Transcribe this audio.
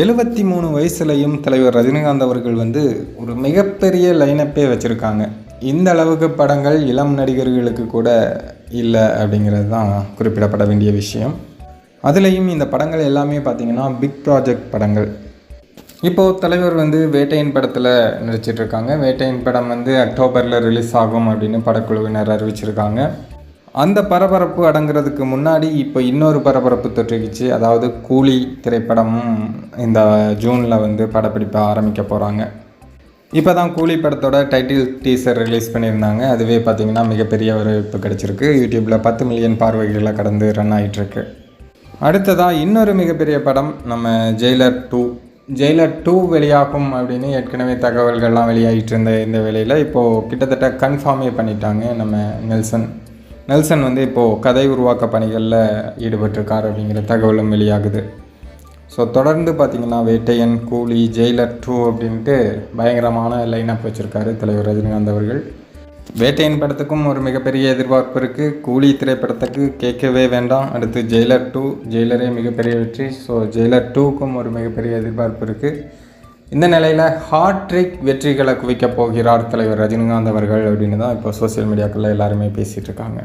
எழுபத்தி மூணு வயசுலையும் தலைவர் ரஜினிகாந்த் அவர்கள் வந்து ஒரு மிகப்பெரிய லைனப்பே வச்சுருக்காங்க. இந்த அளவுக்கு படங்கள் இளம் நடிகர்களுக்கு கூட இல்லை அப்படிங்கிறது தான் குறிப்பிடப்பட வேண்டிய விஷயம். அதுலேயும் இந்த படங்கள் எல்லாமே பார்த்திங்கன்னா பிக் ப்ராஜெக்ட் படங்கள். இப்போது தலைவர் வந்து வேட்டையின் படத்தில் நடிச்சிட்ருக்காங்க வேட்டையின் படம் வந்து அக்டோபரில் ரிலீஸ் ஆகும் அப்படின்னு படக்குழுவினர் அறிவிச்சிருக்காங்க. அந்த பரபரப்பு அடங்குறதுக்கு முன்னாடி இப்போ இன்னொரு பரபரப்பு தொற்றுக்குச்சு. அதாவது கூலி திரைப்படமும் இந்த ஜூனில் வந்து படப்பிடிப்பை ஆரம்பிக்க போகிறாங்க இப்போ தான் கூலி படத்தோட டைட்டில் டீசர் ரிலீஸ் பண்ணியிருந்தாங்க. அதுவே பார்த்திங்கன்னா மிகப்பெரிய வரவேற்பு கிடச்சிருக்கு. யூடியூப்பில் பத்து மில்லியன் பார்வைகளை கடந்து ரன் ஆகிட்டுருக்கு அடுத்ததாக இன்னொரு மிகப்பெரிய படம் நம்ம ஜெயிலர் டூ ஜெயிலர் டூ வெளியாகும் அப்படின்னு ஏற்கனவே தகவல்கள்லாம் வெளியாகிட்டு இருந்த இந்த வேலையில் இப்போது கிட்டத்தட்ட கன்ஃபார்மே பண்ணிட்டாங்க நம்ம நெல்சன். நெல்சன் வந்து இப்போது கதை உருவாக்க பணிகளில் ஈடுபட்டிருக்கார் அப்படிங்கிற தகவலும் வெளியாகுது. ஸோ தொடர்ந்து பார்த்திங்கன்னா வேட்டையன் கூலி ஜெயிலர் டூ அப்படின்ட்டு பயங்கரமான லைனப் வச்சுருக்காரு தலைவர் ரஜினிகாந்த் அவர்கள். வேட்டையன் படத்துக்கும் ஒரு மிகப்பெரிய எதிர்பார்ப்பு இருக்குது கூலி திரைப்படத்துக்கு கேட்கவே வேண்டாம். அடுத்து ஜெயிலர் டூ ஜெயிலரே மிகப்பெரிய வெற்றி. ஸோ ஜெயிலர் டூக்கும் ஒரு மிகப்பெரிய எதிர்பார்ப்பு இருக்குது இந்த நிலையில் ஹார்ட்ரிக் வெற்றிகளை குவிக்கப் போகிறார் தலைவர் ரஜினிகாந்த் அவர்கள் அப்படின்னு தான் இப்போ சோஷியல் மீடியாக்களில் எல்லாருமே பேசிகிட்டு இருக்காங்க.